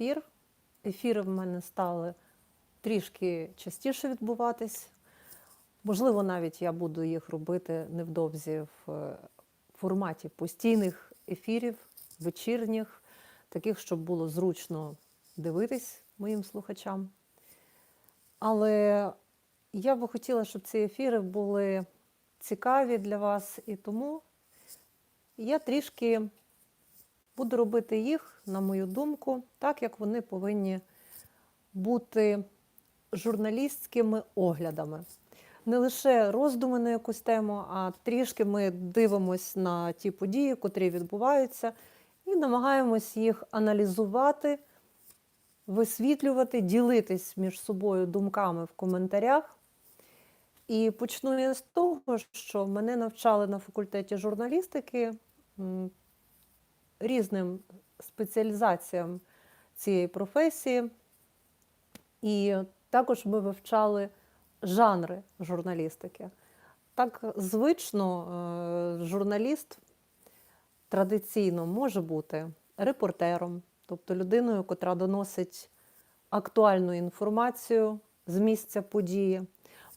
ефір. Ефіри в мене стали трішки частіше відбуватись. Можливо, навіть я буду їх робити невдовзі в е, форматі постійних ефірів, вечірніх, таких, щоб було зручно дивитись моїм слухачам. Але я би хотіла, щоб ці ефіри були цікаві для вас, і тому я трішки буду робити їх, на мою думку, так як вони повинні бути журналістськими оглядами. Не лише роздуми на якусь тему, а трішки ми дивимось на ті події, котрі відбуваються, і намагаємось їх аналізувати, висвітлювати, ділитись між собою думками в коментарях. І почну я з того, що мене навчали на факультеті журналістики різним спеціалізаціям цієї професії. І також ми вивчали жанри журналістики. Так звично е, журналіст традиційно може бути репортером, тобто людиною, котра доносить актуальну інформацію з місця події,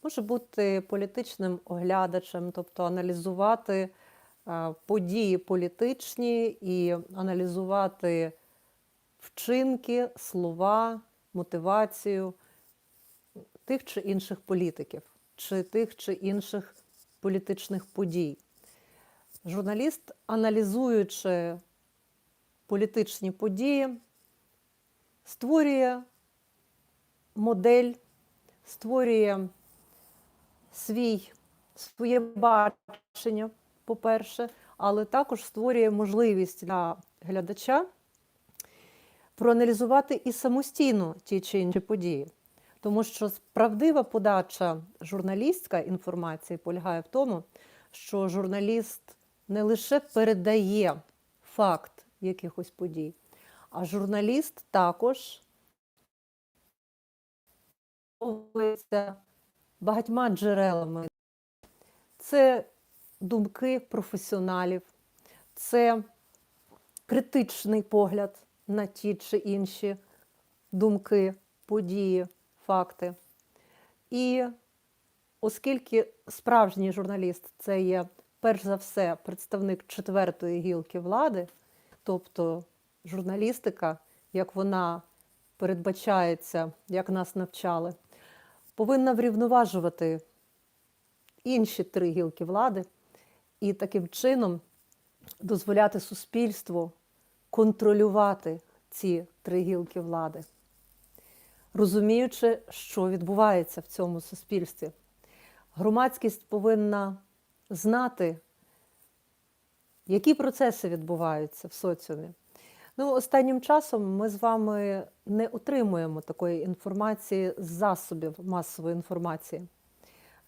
може бути політичним оглядачем, тобто аналізувати події політичні і аналізувати вчинки, слова, мотивацію тих чи інших політиків, чи тих чи інших політичних подій. Журналіст, аналізуючи політичні події, створює модель, створює свій, своє бачення, по-перше, але також створює можливість для глядача проаналізувати і самостійно ті чи інші події. Тому що правдива подача журналістська інформації полягає в тому, що журналіст не лише передає факт якихось подій, а журналіст також багатьма джерелами. Це думки професіоналів, це критичний погляд на ті чи інші думки, події, факти. І оскільки справжній журналіст це є перш за все представник четвертої гілки влади, тобто журналістика, як вона передбачається, як нас навчали, повинна врівноважувати інші три гілки влади і таким чином дозволяти суспільству контролювати ці три гілки влади, розуміючи, що відбувається в цьому суспільстві. Громадськість повинна знати, які процеси відбуваються в соціумі. Ну, останнім часом ми з вами не отримуємо такої інформації з засобів масової інформації.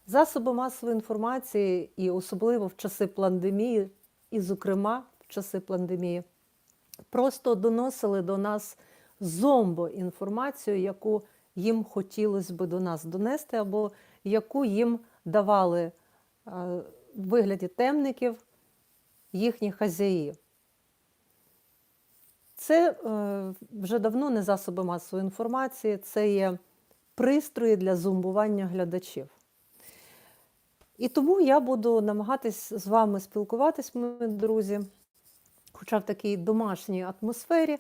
Засоби масової інформації, і особливо в часи пандемії, і, зокрема, в часи пандемії, просто доносили до нас зомбо інформацію, яку їм хотілося би до нас донести, або яку їм давали е, в вигляді темників їхні хазяї. Це е, вже давно не засоби масової інформації, це є пристрої для зумбування глядачів. І тому я буду намагатись з вами спілкуватись, мої друзі, хоча в такій домашній атмосфері,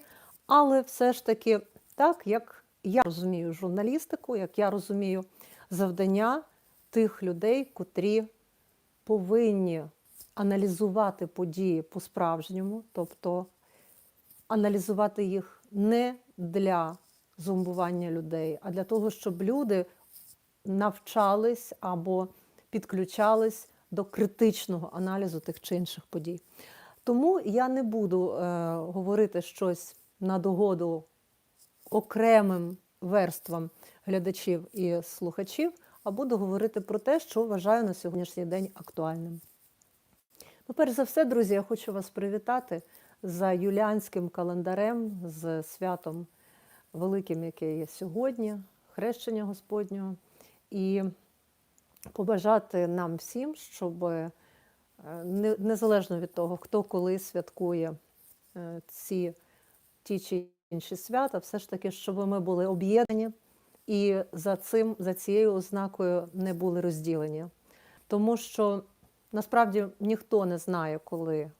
але все ж таки так, як я розумію журналістику, як я розумію завдання тих людей, котрі повинні аналізувати події по-справжньому, тобто аналізувати їх не для зомбування людей, а для того, щоб люди навчались або підключались до критичного аналізу тих чи інших подій. Тому я не буду е, говорити щось на догоду окремим верствам глядачів і слухачів, а буду говорити про те, що вважаю на сьогоднішній день актуальним. Ну, перш за все, друзі, я хочу вас привітати за юліанським календарем, з святом великим, яке є сьогодні, хрещення Господнього, і побажати нам всім, щоб е, незалежно від того, хто коли святкує е, ці ті чи інші свята, все ж таки, щоб ми були об'єднані і за цим, за цією ознакою не були розділені. Тому що насправді ніхто не знає, коли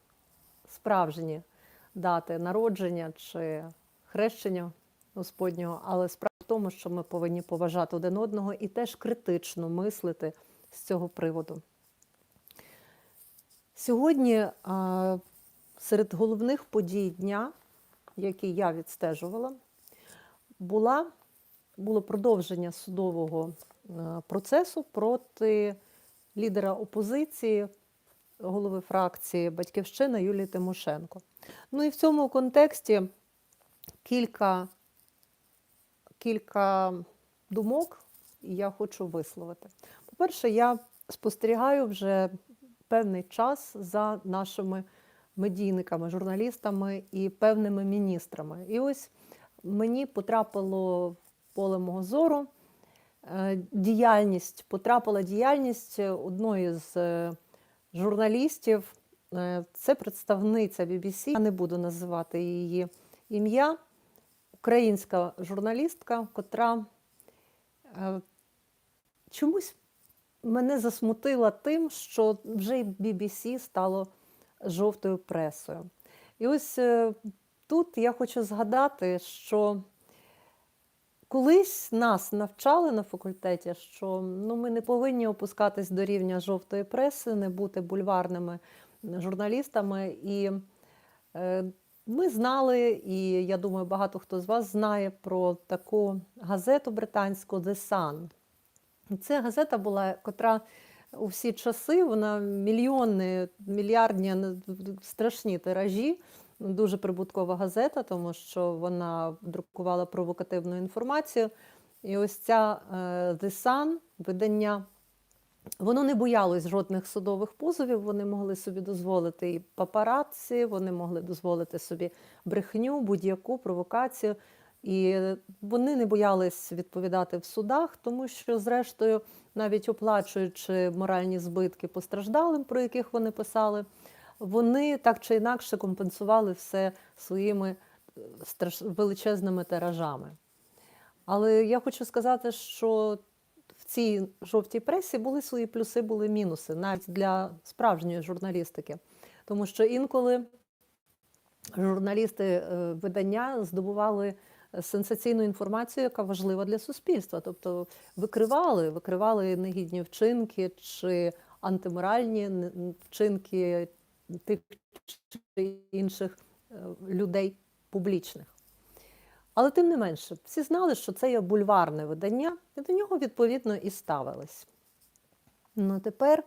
справжні дати народження чи хрещення Господнього, але справа в тому, що ми повинні поважати один одного і теж критично мислити з цього приводу. Сьогодні серед головних подій дня, які я відстежувала, була, було продовження судового е, процесу проти лідера опозиції, голови фракції Батьківщина Юлії Тимошенко. Ну і в цьому контексті кілька, кілька думок я хочу висловити. По-перше, я спостерігаю вже певний час за нашими медійниками, журналістами і певними міністрами. І ось мені потрапило в поле мого зору е, діяльність, потрапила діяльність одної з е, журналістів. Е, Це представниця BBC, я не буду називати її ім'я, українська журналістка, котра е, чомусь мене засмутила тим, що вже й BBC стало жовтою пресою. І ось е, тут я хочу згадати, що колись нас навчали на факультеті, що ну, ми не повинні опускатись до рівня жовтої преси, не бути бульварними журналістами. І е, ми знали, і я думаю, багато хто з вас знає про таку газету британську The Sun. Це газета була, котра у всі часи, вона мільйонні, мільярдні, страшні тиражі. Дуже прибуткова газета, тому що вона друкувала провокативну інформацію. І ось ця е, The Sun, видання, воно не боялось жодних судових позовів, вони могли собі дозволити і папараці, вони могли дозволити собі брехню, будь-яку провокацію. І вони не боялись відповідати в судах, тому що, зрештою, навіть оплачуючи моральні збитки постраждалим, про яких вони писали, вони так чи інакше компенсували все своїми страш... величезними тиражами. Але я хочу сказати, що цій жовтій пресі були свої плюси, були мінуси, навіть для справжньої журналістики. Тому що інколи журналісти е, видання здобували сенсаційну інформацію, яка важлива для суспільства. Тобто викривали, викривали негідні вчинки чи антиморальні вчинки тих чи інших е, людей публічних. Але тим не менше, всі знали, що це є бульварне видання, і до нього, відповідно, і ставились. Ну, тепер,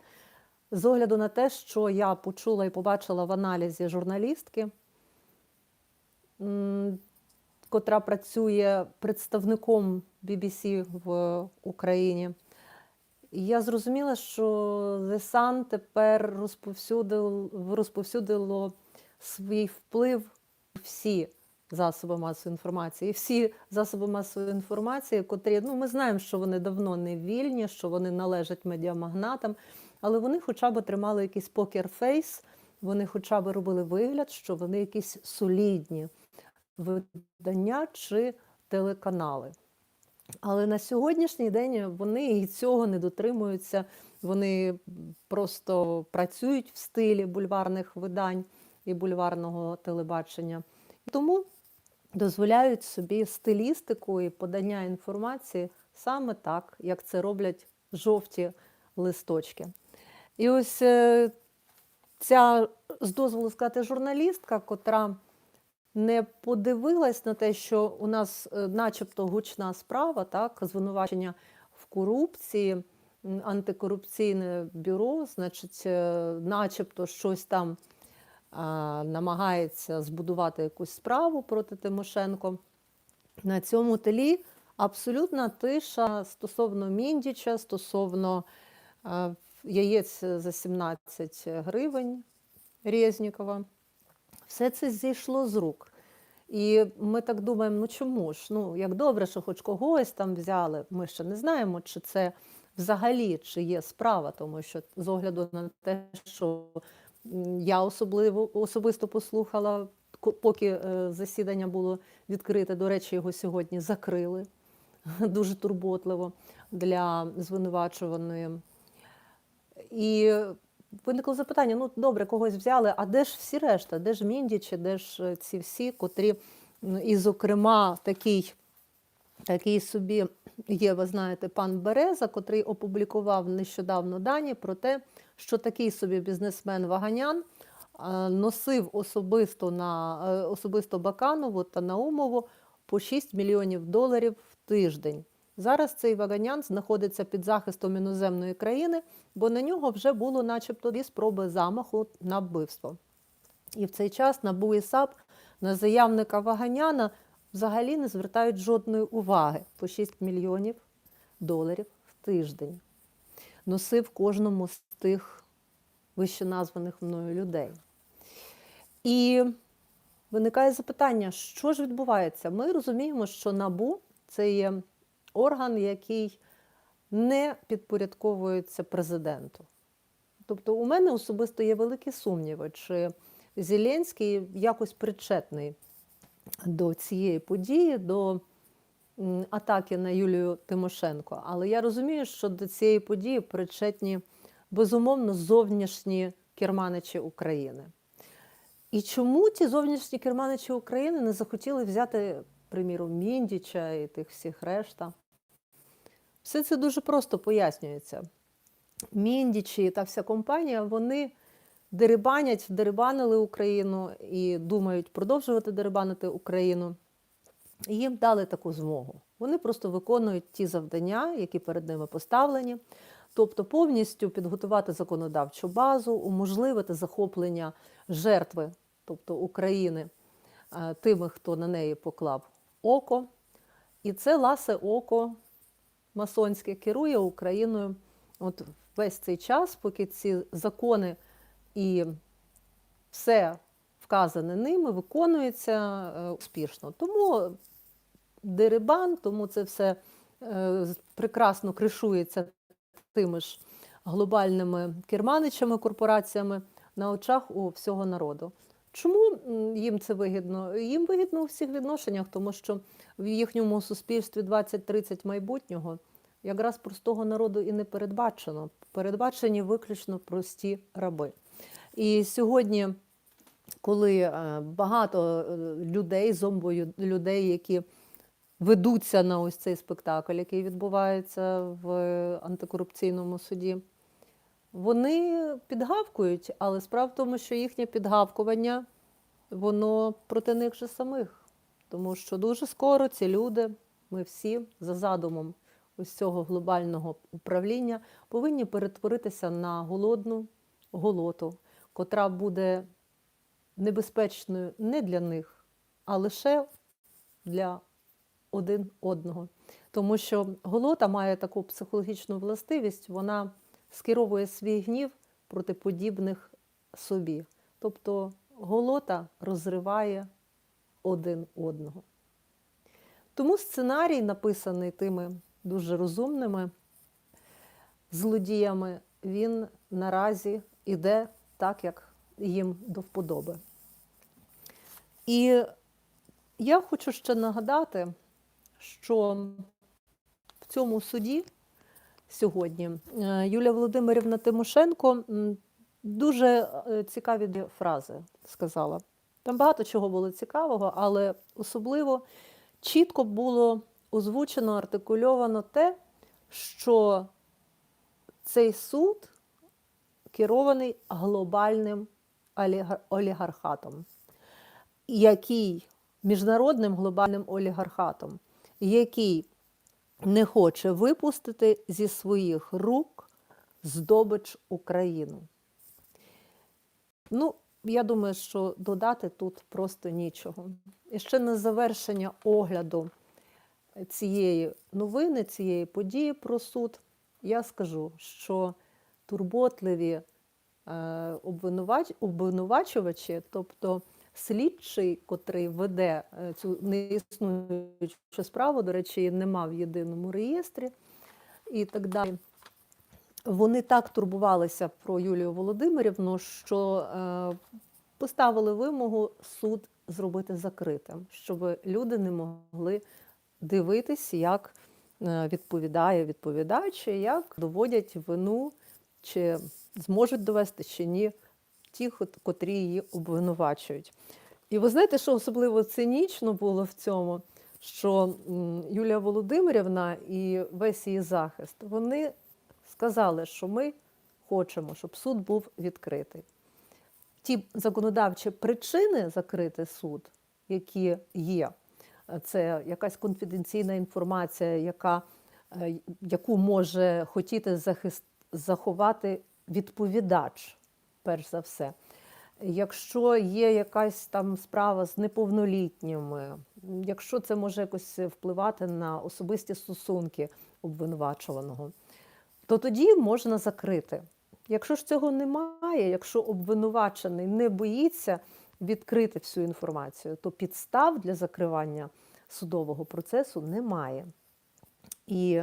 з огляду на те, що я почула і побачила в аналізі журналістки, котра працює представником BBC в Україні, я зрозуміла, що Sun тепер розповсюдило, розповсюдило свій вплив всі засоби масової інформації. І всі засоби масової інформації, котрі ну, ми знаємо, що вони давно не вільні, що вони належать медіамагнатам, але вони хоча б тримали якийсь покер-фейс, вони хоча б робили вигляд, що вони якісь солідні видання чи телеканали. Але на сьогоднішній день вони і цього не дотримуються. Вони просто працюють в стилі бульварних видань і бульварного телебачення. Тому дозволяють собі стилістику і подання інформації саме так, як це роблять жовті листочки. І ось е, ця, з дозволу сказати, журналістка, котра не подивилась на те, що у нас е, начебто гучна справа, так, звинувачення в корупції, антикорупційне бюро, значить, е, начебто щось там намагається збудувати якусь справу проти Тимошенко. На цьому тлі абсолютна тиша стосовно Міндіча, стосовно яєць за 17 гривень Резнікова. Все це зійшло з рук. І ми так думаємо, ну чому ж? Ну, як добре, що хоч когось там взяли. Ми ще не знаємо, чи це взагалі чи є справа, тому що з огляду на те, що я особливо особисто послухала поки е, засідання було відкрите, до речі, його сьогодні закрили дуже турботливо для звинувачуваної. І виникло запитання: ну добре, когось взяли, а де ж всі решта? Де ж Міндічі, де ж е, ці всі, котрі, ну, і, зокрема, такий, такий собі є, ви знаєте, пан Береза, котрий опублікував нещодавно дані про те, що такий собі бізнесмен Ваганян е, носив особисто на е, особисто Баканову та Наумову по 6 мільйонів доларів в тиждень. Зараз цей Ваганян знаходиться під захистом іноземної країни, бо на нього вже було, начебто, дві спроби замаху на вбивство. І в цей час НАБУ і на заявника Ваганяна взагалі не звертають жодної уваги по 6 мільйонів доларів в тиждень. Носив кожному тих вищеназваних мною людей. І виникає запитання, що ж відбувається? Ми розуміємо, що НАБУ це є орган, який не підпорядковується президенту. Тобто, у мене особисто є великі сумніви, чи Зеленський якось причетний до цієї події, до атаки на Юлію Тимошенко. Але я розумію, що до цієї події причетні безумовно зовнішні керманичі України. І чому ті зовнішні керманичі України не захотіли взяти, приміром, Міндіча і тих всіх решта? Все це дуже просто пояснюється. Міндічі та вся компанія, вони дерибанять, дерибанили Україну і думають продовжувати дерибанити Україну. І їм дали таку змогу. Вони просто виконують ті завдання, які перед ними поставлені, тобто повністю підготувати законодавчу базу, уможливити захоплення жертви, тобто України, е, тими, хто на неї поклав око. І це ласе око масонське керує Україною от весь цей час, поки ці закони і все вказане ними виконується е, успішно. Тому дерибан, тому це все е, прекрасно кришується тими ж глобальними керманичами, корпораціями на очах у всього народу. Чому їм це вигідно? Їм вигідно у всіх відношеннях, тому що в їхньому суспільстві 20-30 майбутнього якраз простого народу і не передбачено. Передбачені виключно прості раби. І сьогодні, коли е, багато е, людей, зомбою людей, які ведуться на ось цей спектакль, який відбувається в антикорупційному суді, вони підгавкують, але справа в тому, що їхнє підгавкування воно проти них же самих. Тому що дуже скоро ці люди, ми всі за задумом ось цього глобального управління, повинні перетворитися на голодну голоту, котра буде небезпечною не для них, а лише для один одного. Тому що голота має таку психологічну властивість, вона скеровує свій гнів проти подібних собі. Тобто голота розриває один одного. Тому сценарій, написаний тими дуже розумними злодіями, він наразі іде так, як їм до вподоби. І я хочу ще нагадати, що в цьому суді сьогодні е, Юлія Володимирівна Тимошенко дуже е, цікаві фрази сказала. Там багато чого було цікавого, але особливо чітко було озвучено, артикульовано те, що цей суд керований глобальним олігархатом, який міжнародним глобальним олігархатом, який не хоче випустити зі своїх рук здобич Україну. Ну, я думаю, що додати тут просто нічого. І ще на завершення огляду цієї новини, цієї події про суд, я скажу, що турботливі е, обвинувач, обвинувачувачі, тобто слідчий, котрий веде е, цю неіснуючу справу, до речі, її нема в єдиному реєстрі і так далі. Вони так турбувалися про Юлію Володимирівну, що е, поставили вимогу суд зробити закритим, щоб люди не могли дивитись, як е, відповідає відповідач, як доводять вину, чи зможуть довести чи ні ті, котрі її обвинувачують. І ви знаєте, що особливо цинічно було в цьому, що Юлія Володимирівна і весь її захист вони сказали, що ми хочемо, щоб суд був відкритий. Ті законодавчі причини закрити суд, які є, це якась конфіденційна інформація, яка, е, яку може хотіти захист, заховати відповідач, перш за все. Якщо є якась там справа з неповнолітніми, якщо це може якось впливати на особисті стосунки обвинувачуваного, то тоді можна закрити. Якщо ж цього немає, якщо обвинувачений не боїться відкрити всю інформацію, то підстав для закривання судового процесу немає. І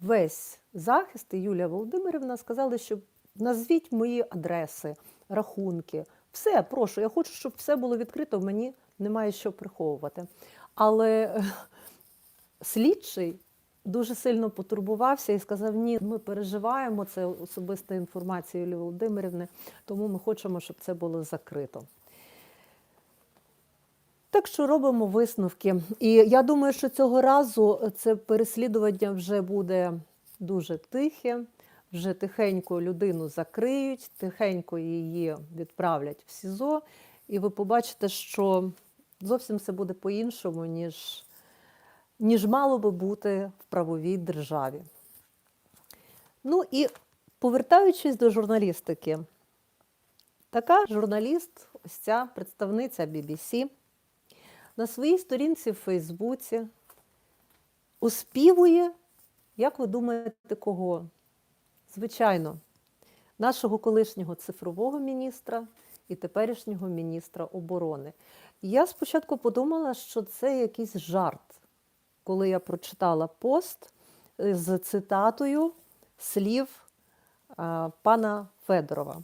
весь захист і Юлія Володимирівна сказали, що назвіть мої адреси, рахунки. Все, прошу, я хочу, щоб все було відкрито, мені немає що приховувати. Але е, слідчий дуже сильно потурбувався і сказав: ні, ми переживаємо, це особиста інформація Юлії Володимирівни, тому ми хочемо, щоб це було закрито. Так що робимо висновки. І я думаю, що цього разу це переслідування вже буде дуже тихе, вже тихенько людину закриють, тихенько її відправлять в СІЗО, і ви побачите, що зовсім все буде по-іншому, ніж, ніж мало би бути в правовій державі. Ну і повертаючись до журналістики, така журналіст, ось ця представниця BBC, на своїй сторінці в Фейсбуці оспівує, як ви думаєте, кого? Звичайно, нашого колишнього цифрового міністра і теперішнього міністра оборони. Я спочатку подумала, що це якийсь жарт, коли я прочитала пост з цитатою слів пана Федорова.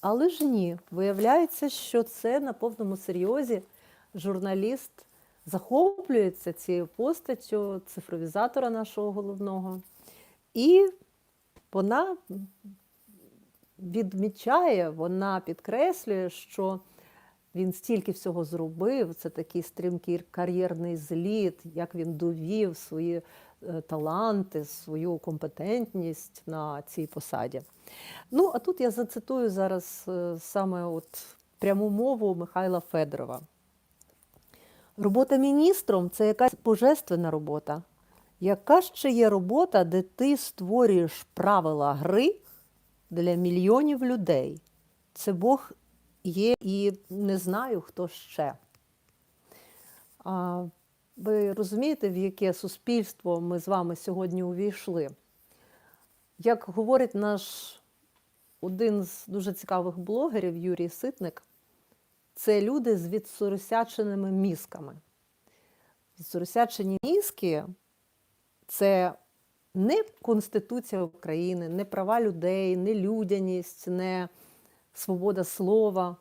Але ж ні, виявляється, що це на повному серйозі журналіст захоплюється цією постаттю цифровізатора нашого головного. І вона відмічає, вона підкреслює, що він стільки всього зробив. Це такий стрімкий кар'єрний зліт, як він довів свої е, таланти, свою компетентність на цій посаді. Ну, а тут я зацитую зараз е, саме от пряму мову Михайла Федорова. Робота міністром це якась божественна робота. Яка ще є робота, де ти створюєш правила гри для мільйонів людей? Це Бог є і не знаю, хто ще. А, ви розумієте, в яке суспільство ми з вами сьогодні увійшли? Як говорить наш один з дуже цікавих блогерів Юрій Ситник, це люди з відсоросяченими мізками. Відсоросячені мізки це не Конституція України, не права людей, не людяність, не свобода слова.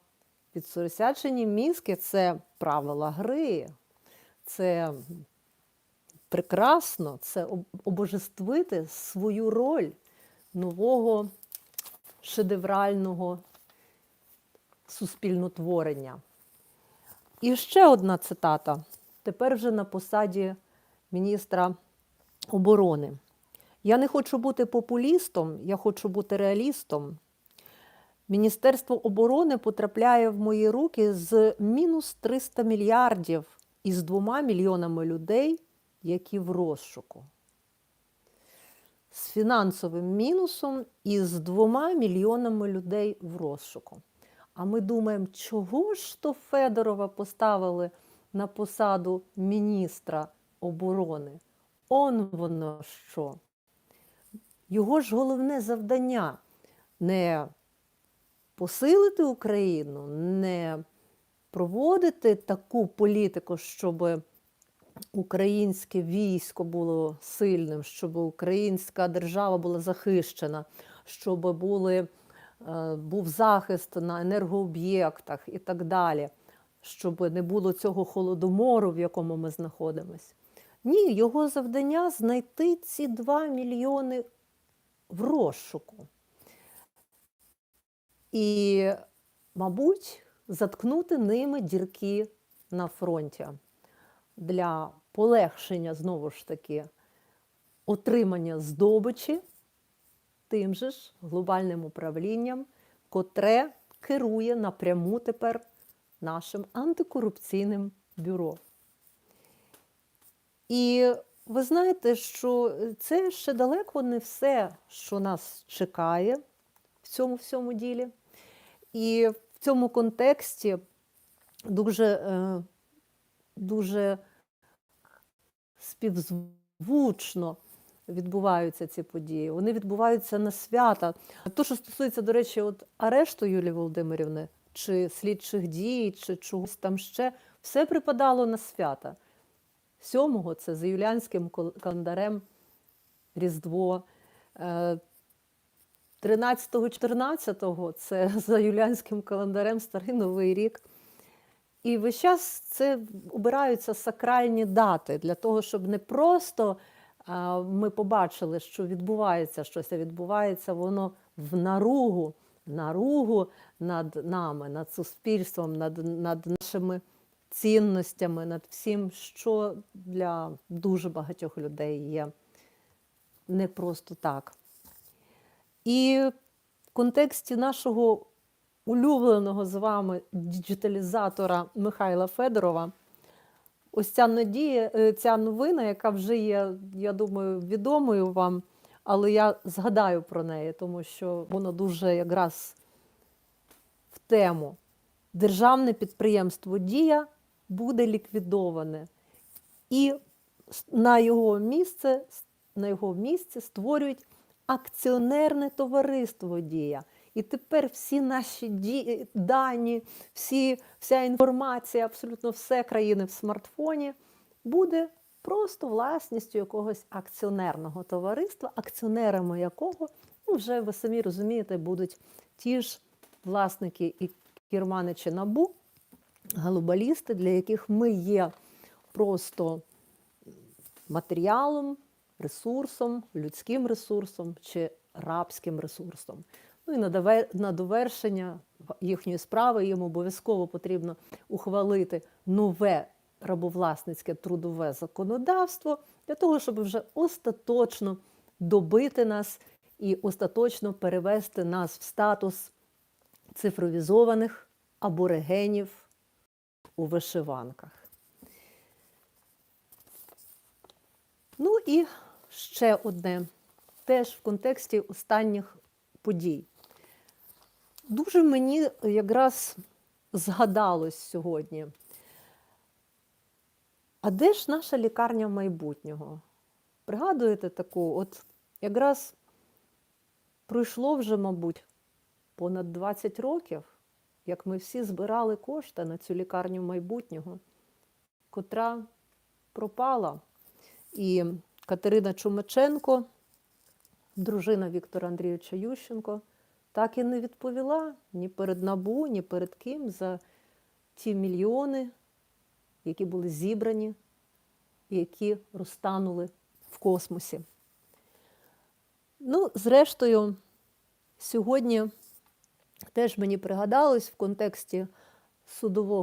Відсоросячені мізки це правила гри, це прекрасно, це обожествити свою роль нового шедеврального суспільнотворення. І ще одна цитата. Тепер вже на посаді міністра оборони. Я не хочу бути популістом, я хочу бути реалістом. Міністерство оборони потрапляє в мої руки з мінус 300 мільярдів і з двома мільйонами людей, які в розшуку. З фінансовим мінусом і з двома мільйонами людей в розшуку. А ми думаємо, чого ж то Федорова поставили на посаду міністра оборони? Он воно що? Його ж головне завдання не посилити Україну, не проводити таку політику, щоб українське військо було сильним, щоб українська держава була захищена, щоб були, е, був захист на енергооб'єктах і так далі. щоб не було цього холодомору, в якому ми знаходимося. Ні, його завдання знайти ці 2 мільйони в розшуку. І, мабуть, заткнути ними дірки на фронті для полегшення, знову ж таки, отримання здобичі тим же ж глобальним управлінням, котре керує напряму тепер нашим антикорупційним бюро. І ви знаєте, що це ще далеко не все, що нас чекає в цьому всьому ділі. І в цьому контексті дуже, е, дуже співзвучно відбуваються ці події. Вони відбуваються на свята. То, що стосується, до речі, от арешту Юлії Володимирівни, чи слідчих дій, чи чогось там ще, все припадало на свята. Сьомого це за юліанським календарем Різдво. Е, 13-14 це за юліанським календарем Старий Новий рік. І весь час це обираються сакральні дати для того, щоб не просто ми побачили, що відбувається щось, а відбувається воно в наругу, наругу над нами, над суспільством, над, над нашими цінностями, над всім, що для дуже багатьох людей є не просто так. І в контексті нашого улюбленого з вами діджиталізатора Михайла Федорова, ось ця надія, е, ця новина, яка вже є, я думаю, відомою вам, але я згадаю про неї, тому що воно дуже якраз в тему. Державне підприємство Дія буде ліквідоване. І на його місце, на його місце створюють акціонерне товариство Дія. І тепер всі наші дані, всі, вся інформація, абсолютно все країни в смартфоні буде просто власністю якогось акціонерного товариства, акціонерами якого, ну вже ви самі розумієте, будуть ті ж власники і керманичі набу, глобалісти, для яких ми є просто матеріалом, ресурсом, людським ресурсом чи рабським ресурсом. Ну і на довершення їхньої справи їм обов'язково потрібно ухвалити нове рабовласницьке трудове законодавство для того, щоб вже остаточно добити нас і остаточно перевести нас в статус цифровізованих аборигенів у вишиванках. Ну і ще одне, теж в контексті останніх подій. Дуже мені якраз згадалось сьогодні. А де ж наша лікарня майбутнього? Пригадуєте таку? От якраз пройшло вже, мабуть, понад 20 років, як ми всі збирали кошти на цю лікарню майбутнього, котра пропала. І Катерина Чумаченко, дружина Віктора Андрійовича Ющенко, так і не відповіла ні перед НАБУ, ні перед ким за ті мільйони, які були зібрані, які розтанули в космосі. Ну, зрештою, сьогодні теж мені пригадалось в контексті судового